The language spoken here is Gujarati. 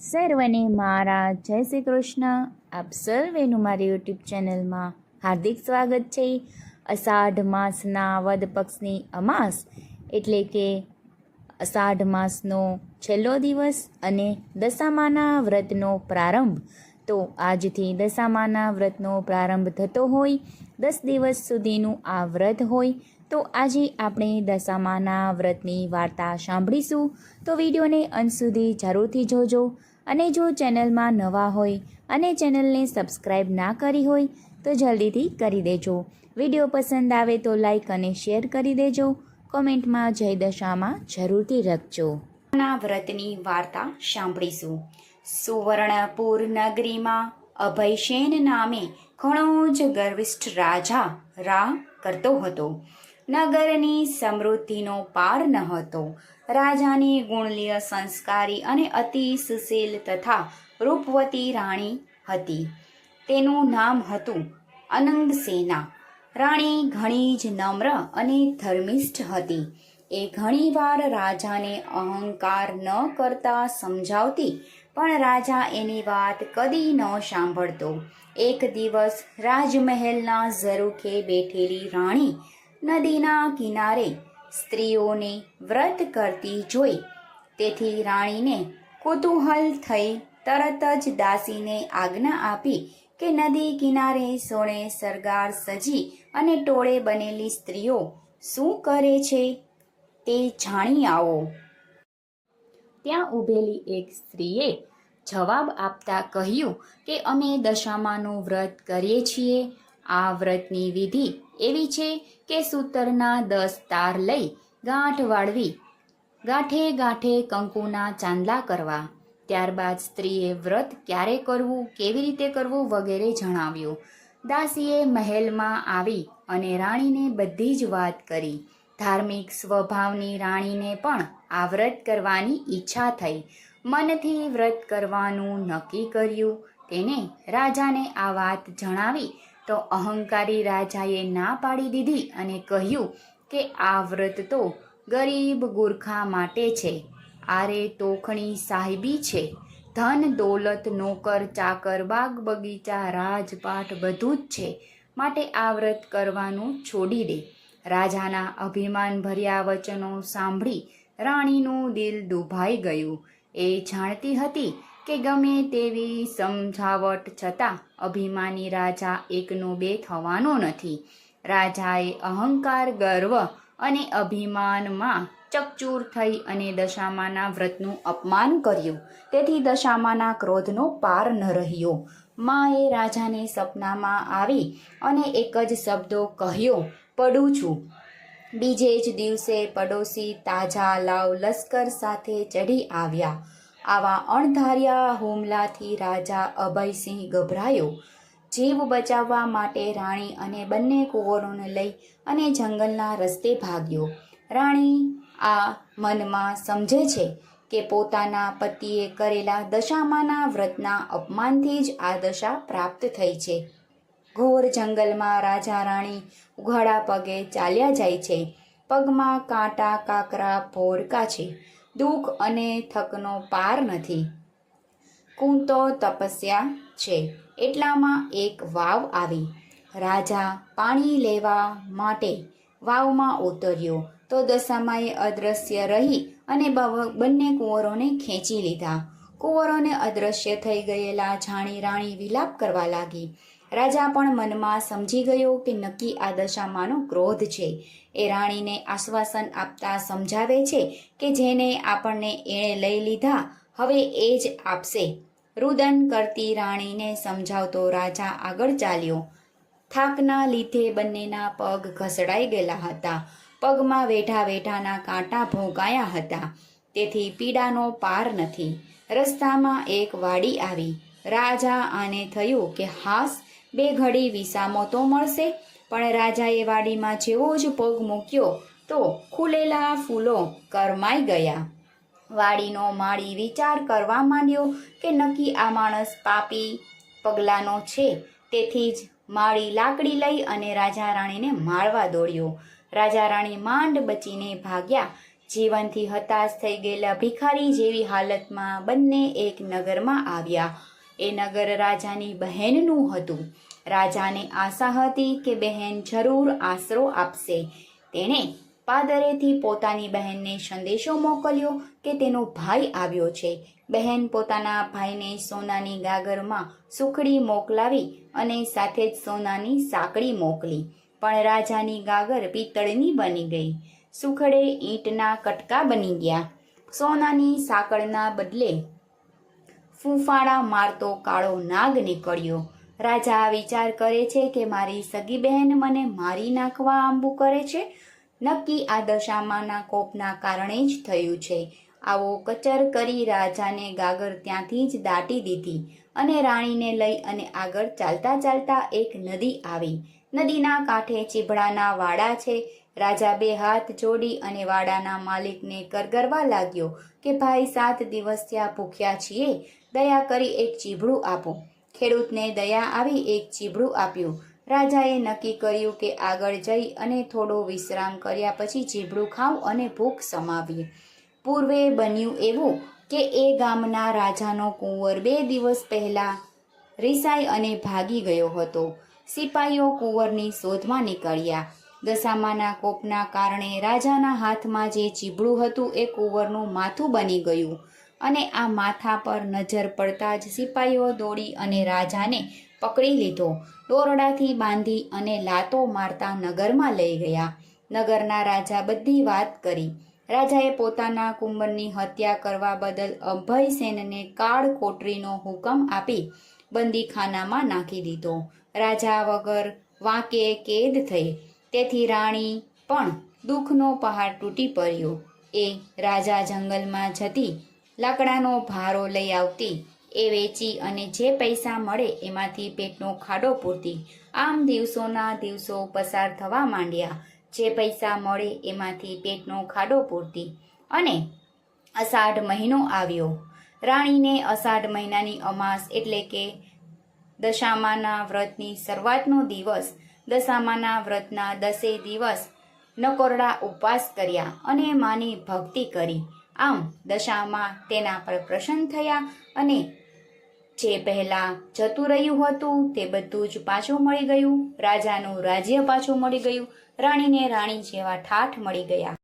સર્વને મારા જય શ્રી કૃષ્ણ. આપ સર્વેનું મારી યુટ્યુબ ચેનલમાં હાર્દિક સ્વાગત છે. અષાઢ માસના વદ પક્ષની અમાસ એટલે કે અષાઢ માસનો છેલ્લો દિવસ અને દશામાના વ્રતનો પ્રારંભ. તો આજથી દશામાના વ્રતનો પ્રારંભ થતો હોય, દસ દિવસ સુધીનું આ વ્રત હોય, તો આજે આપણે દશામાના વ્રતની વાર્તા સાંભળીશું. તો વિડીયોને અંત સુધી જરૂરથી જોજો. અને જો ચેનલમાં નવા હોય અને ચેનલને સબસ્ક્રાઈબ ના કરી હોય, તો જલ્દીથી કરી દેજો. વીડિયો પસંદ આવે તો લાઈક અને શેર કરી દેજો. કોમેન્ટમાં જય દશામાં જરૂરથી લખજો ના વ્રતની વાર્તા સાંભળીશું. સુવર્ણપુર નગરીમાં અભયસેન નામે ઘણો જ ગર્વિષ્ઠ રાજા રા કરતો હતો. નગરની સમૃદ્ધિનો પાર ન હતો. રાજાની ગુણલીય સંસ્કારી અને અતિ સુશીલ તથા રૂપવતી રાણી હતી. તેનું નામ હતું અનંગસેના રાણી ઘણી જ નમ્ર અને ધર્મિષ્ઠ હતી. એ ઘણીવાર રાજાને અહંકાર ન કરતા સમજાવતી, પણ રાજા એની વાત કદી ન સાંભળતો. એક દિવસ રાજમહેલના ઝરૂખે બેઠેલી રાણી નદીના કિનારે સ્ત્રીઓને વ્રત કરતી જોઈ. તેથી રાણીને કુતૂહલ થઈ તરત જ દાસીને આજ્ઞા આપી કે નદી કિનારે સોણે સરગાર સજી અને ટોળે બનેલી સ્ત્રીઓ શું કરે છે તે જાણી આવો. ત્યાં ઊભેલી એક સ્ત્રીએ જવાબ આપતા કહ્યું કે અમે દશામાનું વ્રત કરીએ છીએ. આ વ્રતની વિધિ એવી છે કે સૂતરના દસ તાર લઈ ગાંઠ વાળવી, ગાંઠે ગાંઠે કંકુના ચાંદલા કરવા. ત્યારબાદ સ્ત્રીએ વ્રત ક્યારે કરવું, કેવી રીતે કરવું વગેરે જણાવ્યું. દાસીએ મહેલમાં આવી અને રાણીને બધી જ વાત કરી. ધાર્મિક સ્વભાવની રાણીને પણ આ વ્રત કરવાની ઈચ્છા થઈ. મનથી વ્રત કરવાનું નક્કી કર્યું. તેને રાજાને આ વાત જણાવી તો અહંકારી રાજાએ ના પાડી દીધી અને કહ્યું કે આ વ્રત તો ગરીબ ગુરખા માટે છે. આરે તોખણી સાહેબી છે. ધન, દોલત, નોકર, ચાકર, બાગ બગીચા, રાજપાટ બધું જ છે. માટે આ વ્રત કરવાનું છોડી દે. રાજાના અભિમાન ભર્યા વચનો સાંભળી રાણીનું દિલ દુભાઈ ગયું. એ જાણતી હતી કે ગમે તેવી સમજાવટ છતાં અભિમાની રાજા એકનો બે થવાનો નથી. રાજાએ અહંકાર, ગર્વ અને અભિમાનમાં ચકચૂર થઈ અને દશામાના વ્રતનું અપમાન કર્યું. તેથી દશામાના ક્રોધનો પાર ન રહ્યો. માએ રાજાને સપનામાં આવી અને એક જ શબ્દો કહ્યો, પડું છું. બીજે જ દિવસે પડોશી તાજા લાવ લશ્કર સાથે ચઢી આવ્યા. આવા અણધાર્યા હુમલાથી રાજા અભયસિંહ ગભરાયો. જીવ બચાવવા માટે રાણી અને બંને કુંવરોને લઈ અને જંગલના રસ્તે ભાગ્યો. રાણી આ મનમાં સમજે છે કે પોતાના પતિએ કરેલા દશામાના વ્રતના અપમાનથી જ આ દશા પ્રાપ્ત થઈ છે. ઘોર જંગલમાં રાજા રાણી ઉઘાડા પગે ચાલ્યા જાય છે. પગમાં કાંટા, કાકરા, ભોરકા છે. દુઃખ અને થકનો પાર નથી. કૂંતો તપસ્યા છે. એટલામાં એક વાવ આવી. રાજા પાણી લેવા માટે વાવમાં ઉતર્યો. તો દશામાએ અદ્રશ્ય રહી અને બંને કુંવરોને ખેંચી લીધા. કુંવરોને અદ્રશ્ય થઈ ગયેલા જાણી રાણી વિલાપ કરવા લાગી. રાજા પણ મનમાં સમજી ગયો કે નક્કી આ દશામાંનો ક્રોધ છે. એ રાણીને આશ્વાસન આપતા સમજાવે છે કે જેને આપણને એણે લઈ લીધા, હવે એ જ આપશે. રુદન કરતી રાણીને સમજાવતો રાજા આગળ ચાલ્યો. થાકના લીધે બંનેના પગ ઘસડાઈ ગયેલા હતા. પગમાં વેઠા વેઠાના કાંટા ભોંકાયા હતા. તેથી પીડાનો પાર નથી. રસ્તામાં એક વાડી આવી. રાજા આને થયું કે હાસ, બે ઘડી વિસામો તો મળશે. પણ રાજાએ વાડીમાં જેવો જ પગ મૂક્યો તો ખુલેલા ફૂલો કરમાઈ ગયા. વાડીનો માળી વિચાર કરવા માંડ્યો કે નક્કી આ માણસ પાપી પગલાનો છે. તેથી જ માળી લાકડી લઈ અને રાજા રાણીને મારવા દોડ્યો. રાજા રાણી માંડ બચીને ભાગ્યા. જીવનથી હતાશ થઈ ગયેલા ભિખારી જેવી હાલતમાં બંને એક નગરમાં આવ્યા. એ નગર રાજાની બહેનનું હતું. રાજાને આશા હતી કે બહેન જરૂર આશરો આપશે. તેણે પાદરેથી પોતાની બહેનને સંદેશો મોકલ્યો કે તેનો ભાઈ આવ્યો છે. બહેન પોતાના ભાઈને સોનાની ગાગરમાં સુખડી મોકલાવી અને સાથે જ સોનાની સાંકળી મોકલી. પણ રાજાની ગાગર પિત્તળની બની ગઈ. સુખડે ઈંટના કટકા બની ગયા. સોનાની સાંકળના બદલે ફૂંફાડા મારતો કાળો નાગ નીકળ્યો. રાજા વિચાર કરે છે કે મારી સગી બહેન મને મારી નાખવા આંબુ કરે છે. નક્કી આ દશામાંના કોપના કારણે જ થયું છે. આવો કચર કરી રાજાને ગાગર ત્યાંથી જ દાટી દીધી અને રાણીને લઈ અને આગળ ચાલતા ચાલતા એક નદી આવી. નદીના કાંઠે ચીભડાના વાડા છે. રાજા બે હાથ જોડી અને વાડાના માલિકને કરગરવા લાગ્યો કે, ભાઈ, સાત દિવસ ત્યાં ભૂખ્યા છીએ. દયા કરી એક ચીભડું આપો. ખેડૂતને દયા આવી એક ચીભડું આપ્યું. રાજાએ નક્કી કર્યું કે આગળ જઈ અને થોડો વિશ્રામ કર્યા પછી ચીભડું ખાઉં અને ભૂખ સમાવીએ. પૂર્વે બન્યું એવું કે, એ ગામના રાજાનો કુંવર બે દિવસ પહેલાં રિસાઈ અને ભાગી ગયો હતો. સિપાહીઓ કુંવરની શોધમાં નીકળ્યા. દશામાના કોપના કારણે રાજાના હાથમાં જે ચીબડું હતું એ કુંવરનું માથું બની ગયું અને આ માથા પર નજર પડતા જ સિપાહીઓ દોડી અને રાજાને પકડી લીધો. દોરડાથી બાંધી અને લાતો મારતા નગરમાં લઈ ગયા. નગરના રાજા બધી વાત કરી. રાજાએ પોતાના કુંવરની હત્યા કરવા બદલ અભયસેનને કાળ કોટરીનો હુકમ આપી બંદીખાનામાં નાખી દીધો. રાજા વગર વાંકે કેદ થઈ. તેથી રાણી પણ દુઃખનો પહાડ તૂટી પડ્યો. એ રાજા જંગલમાં જતી લાકડાનો ભારો લઈ આવતી, એ વેચી અને જે પૈસા મળે એમાંથી પેટનો ખાડો પૂરતી, આમ દિવસોના દિવસો પસાર થવા માંડ્યા. જે પૈસા મળે એમાંથી પેટનો ખાડો પૂરતી અને અષાઢ મહિનો આવ્યો. રાણીને અષાઢ મહિનાની અમાસ એટલે કે દશામાના વ્રતની શરૂઆતનો દિવસ દશામાના વ્રતના દસે દિવસ નકોરડા ઉપવાસ કર્યા અને માની ભક્તિ કરી. આમ દશામાં તેના પર પ્રસન્ન થયા અને જે પહેલાં જતું રહ્યું હતું તે બધું જ પાછું મળી ગયું. રાજાનું રાજ્ય પાછું મળી ગયું. રાણીને રાણી જેવા ઠાઠ મળી ગયા.